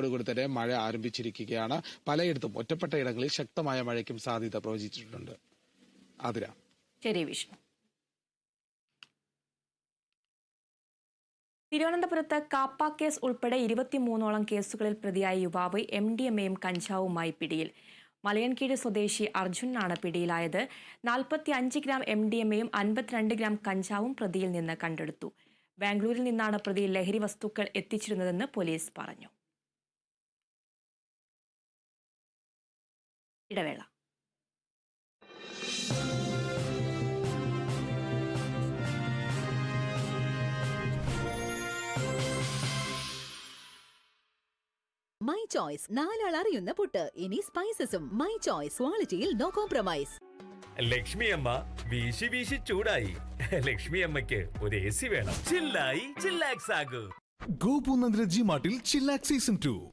ോടുകൂടി തന്നെ മഴ ആരംഭിച്ചിരിക്കുകയാണ്. പലയിടത്തും ഒറ്റപ്പെട്ട ഇടങ്ങളിൽ ശക്തമായ മഴയ്ക്കും സാധ്യത പ്രവചിച്ചിട്ടുണ്ട്. ആതിര. ശരി വിഷ്ണു. തിരുവനന്തപുരത്ത് കാപ്പ കേസ് ഉൾപ്പെടെ ഇരുപത്തിമൂന്നോളം കേസുകളിൽ പ്രതിയായ യുവാവ് എം ഡി എം എയും കഞ്ചാവുമായി പിടിയിൽ. മലയൻകീഴ് സ്വദേശി അർജുനാണ് പിടിയിലായത്. നാൽപ്പത്തി അഞ്ച് ഗ്രാം എം ഡി എം എയും അൻപത്തിരണ്ട് ഗ്രാം കഞ്ചാവും പ്രതിയിൽ നിന്ന് കണ്ടെടുത്തു. ബാംഗ്ലൂരിൽ നിന്നാണ് പ്രതി ലഹരി വസ്തുക്കൾ എത്തിച്ചിരുന്നതെന്ന് പോലീസ് പറഞ്ഞു. ഇടവേള. മൈ ചോയ്സ് നാലാൾ അറിയുന്ന പുട്ട്. ഇനി സ്പൈസസും മൈ ചോയ്സ് ക്വാളിറ്റിയിൽ നോ കോംപ്രമൈസ് ലക്ഷ്മി അമ്മ വീശി വീശി ചൂടായി. ലക്ഷ്മി അമ്മയ്ക്ക് ഒരു എ സി വേണം. ചില്ലായി ചില്ലാക്സ് ആകൂ. ഗോപു നന്ദിര ജി മാർട്ടിൽ ചില്ലാക്സ് സീസൺ ടു